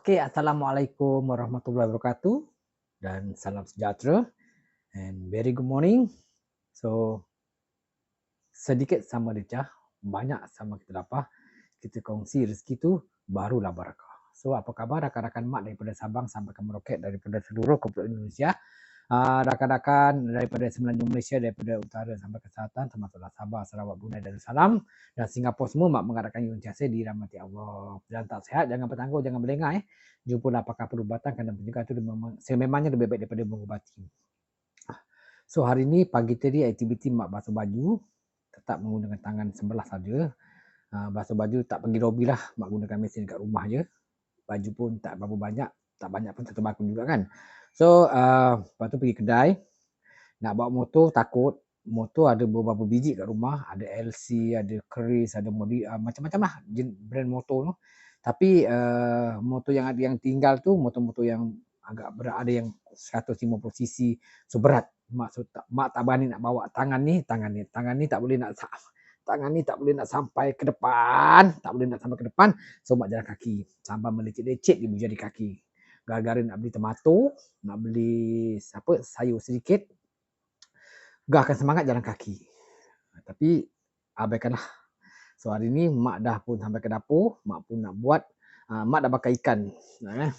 Okey, Assalamualaikum warahmatullahi wabarakatuh dan salam sejahtera and very good morning. So, sedikit sama decah, banyak sama kita dapat, kita kongsi rezeki tu barulah barakah. So, apa khabar rakan-rakan mak daripada Sabang sampai ke Merauke daripada seluruh kepulauan Indonesia? Uh, rakan-rakan daripada Semenanjung Malaysia, daripada utara sampai ke selatan, termasuklah Sabah, Sarawak, Brunei dan Salam dan Singapura semua mak mengadakan Yun Tiasa dirahmati Allah. Dan tak sehat, jangan bertangguh, jangan berlengah eh. Jumpalah pakar perubatan kerana penjaga itu sememangnya lebih baik daripada mengubati. So hari ini pagi tadi aktiviti mak basuh baju tetap menggunakan tangan sebelah saja. Uh, basuh baju tak pergi lobby lah, mak gunakan mesin dekat rumah je. Baju pun tak berapa banyak, tak banyak pun satu bakun juga kan. So, uh, lepas tu pergi kedai. Nak bawa motor, takut. Motor ada beberapa biji kat rumah. Ada LC, ada Chris, ada Modi, uh, macam-macam lah brand motor tu. Tapi uh, motor yang ada yang tinggal tu, motor-motor yang agak berat, ada yang 150cc. So, berat. Maksud tak, mak tak berani nak bawa tangan ni, tangan ni. Tangan ni tak boleh nak tangan ni tak boleh nak sampai ke depan. Tak boleh nak sampai ke depan. So, mak jalan kaki. Sampai melecet-lecet di bujari kaki gara-gara nak beli tomato, nak beli apa sayur sedikit, gahkan semangat jalan kaki. Tapi abaikanlah. So hari ni mak dah pun sampai ke dapur, mak pun nak buat, uh, mak dah bakar ikan. Eh.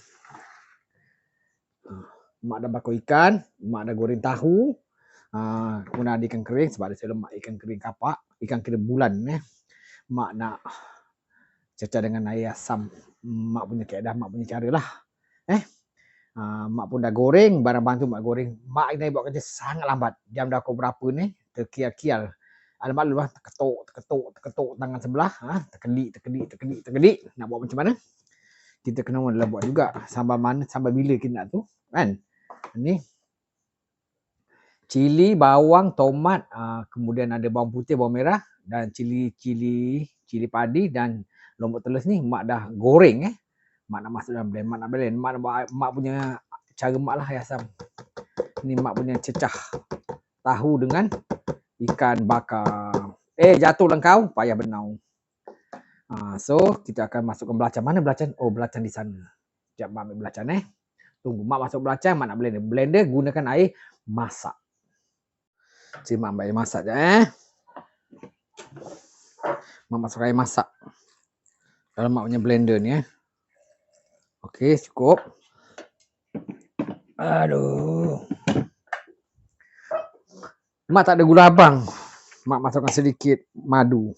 Uh, mak dah bakar ikan, mak dah goreng tahu, uh, kemudian ada ikan kering sebab ada saya lemak ikan kering kapak, ikan kering bulan. Eh. Mak nak cecah dengan air asam, mak punya keadaan, mak punya cara lah. Uh, mak pun dah goreng, barang bantu mak goreng. Mak ini buat kerja sangat lambat. Jam dah kau berapa ni, terkial-kial. Alamak lu lah, terketuk, terketuk, terketuk tangan sebelah. Ha? Terkedik, terkedik, terkedik, terkedik. Nak buat macam mana? Kita kena adalah buat juga. Sampai mana, sampai bila kita nak tu. Kan? Ni. Cili, bawang, tomat. Uh, kemudian ada bawang putih, bawang merah. Dan cili, cili, cili padi dan lombok telus ni. Mak dah goreng eh mak nak masuk dalam blend, mak nak blend, mak nak buat, mak punya cara mak lah ya Sam. Ni mak punya cecah tahu dengan ikan bakar. Eh jatuh lengkau, payah benau. Ha, so kita akan masukkan belacan. Mana belacan? Oh belacan di sana. Sekejap mak ambil belacan eh. Tunggu mak masuk belacan, mak nak blender. Blender gunakan air masak. Cik mak ambil masak je eh. Mak masuk air masak. Dalam mak punya blender ni eh. Okey, cukup. Aduh. Mak tak ada gula abang. Mak masukkan sedikit madu.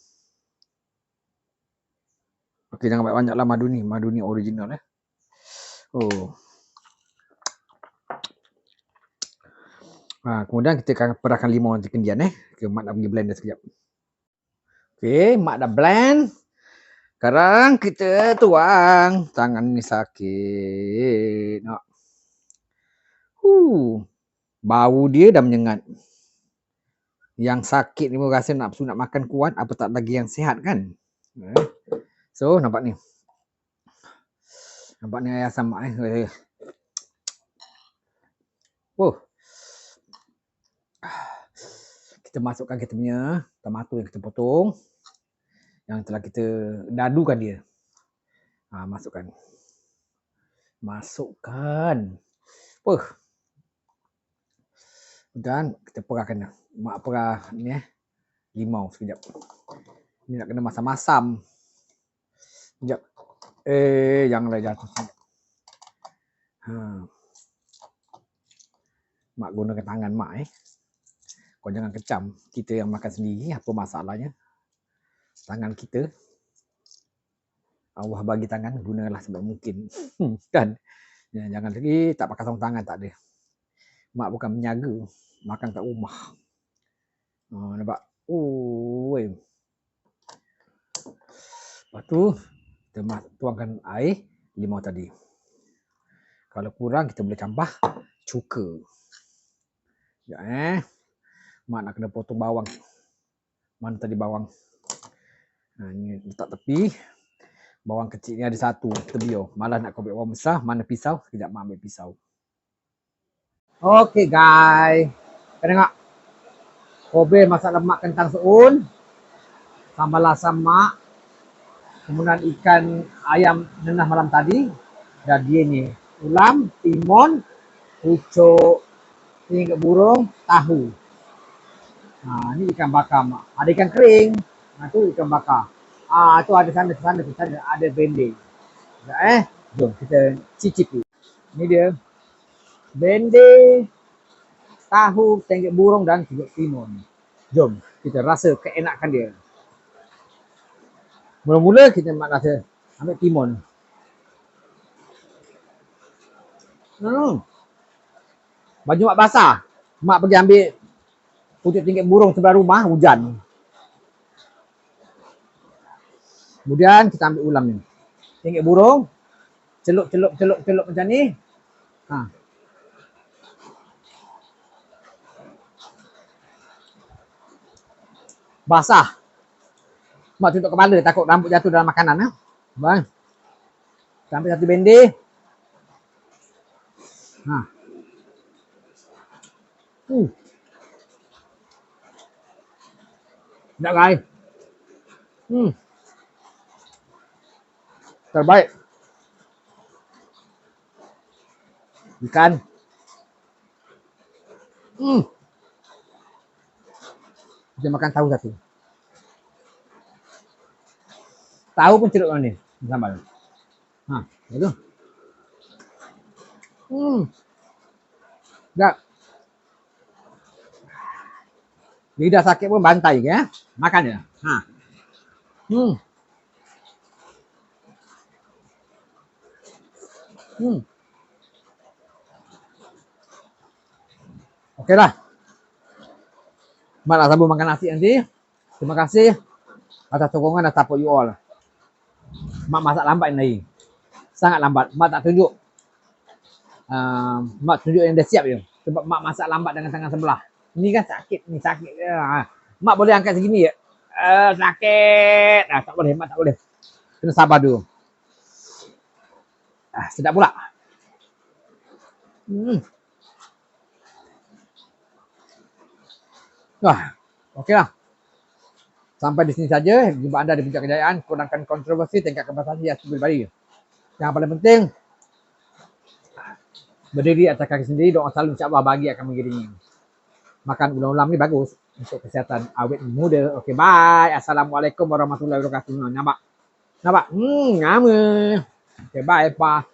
Okey, jangan banyak-banyaklah madu ni. Madu ni original eh. Oh. Ha, kemudian kita akan perahkan limau nanti kendian eh. Okay, mak nak pergi blender sekejap. Okey, mak dah blend. Sekarang kita tuang. Tangan ni sakit. Nak. Huh. Bau dia dah menyengat. Yang sakit ni rasa nak nak makan kuat. Apa tak lagi yang sihat kan? Eh. So nampak ni. Nampak ni ayah sama eh. Oh. Kita masukkan kita punya tomato yang kita potong yang telah kita dadukan dia. Ha, masukkan. Masukkan. Puh. Dan kita perahkan. Mak perah ni eh. Limau sekejap. Ni nak kena masam-masam. Sekejap. Eh, janganlah jatuh. Ha. Mak gunakan tangan mak eh. Kau jangan kecam. Kita yang makan sendiri, apa masalahnya? Tangan kita. Allah bagi tangan gunalah sebaik mungkin. Kan? Ya, jangan lagi tak pakai sarung tangan tak ada. Mak bukan menyaga makan kat rumah. Ha, nampak? Oh lepas tu kita tuangkan air limau tadi. Kalau kurang kita boleh tambah cuka. Ya eh. Mak nak kena potong bawang. Mana tadi bawang Ha, ni letak tepi. Bawang kecil ni ada satu. Biar. Malah nak kau bawang besar. Mana pisau? Sekejap mak ambil pisau. Okay guys. Kau tengok. Kobe masak lemak kentang seun. Sambal asam mak. Kemudian ikan ayam nenah malam tadi. Dan dia ni ulam, timun, pucuk, tingkat burung, tahu. Ha, ni ikan bakar mak. Ada ikan kering. Ha, tu ikan bakar. Ah, tu ada sana, sana, sana, ada bende. Sekejap eh. Jom kita cicipi. Ni dia. Bende, tahu, tingkat burung dan tingkat timun. Jom kita rasa keenakan dia. Mula-mula kita mak rasa ambil timun. Hmm. Baju mak basah. Mak pergi ambil pucuk tingkat burung sebelah rumah, hujan. Kemudian kita ambil ulam ni. Tingkat burung. Celup, celup, celup, celup macam ni. Ha. Basah. Mak tutup kepala takut rambut jatuh dalam makanan. Ha? Bang. Sampai satu bendi. Ha. Hmm. Sedap guys. Hmm. Terbaik. Ikan. Hmm. Kita makan tahu satu. Tahu pun celup ni. Sambal. Ha, itu. Hmm. Sedap. Lidah sakit pun bantai ke ya. Makan je. Ha. Hmm. Hmm. Okeylah. Mak nak sambung makan nasi nanti. Terima kasih atas sokongan dan support you all. Mak masak lambat ni. Sangat lambat. Mak tak tunjuk. Uh, mak tunjuk yang dah siap je. Sebab mak masak lambat dengan tangan sebelah. Ni kan sakit, ni sakit. Uh, mak boleh angkat segini ya. Uh, sakit. Ah, tak boleh, mak tak boleh. Kena sabar dulu. Ah, sedap pula. Hmm. Wah, okeylah. Sampai di sini saja. Jumpa anda di puncak kejayaan. Kurangkan kontroversi, tingkat kebasahan yang beri. Yang paling penting, berdiri atas kaki sendiri, doa selalu insyaAllah bagi akan mengiringi. Makan ulam-ulam ni bagus untuk kesihatan awet muda. Okey, bye. Assalamualaikum warahmatullahi wabarakatuh. Nampak? Nampak? Hmm, nama. Okey, bye, Pak.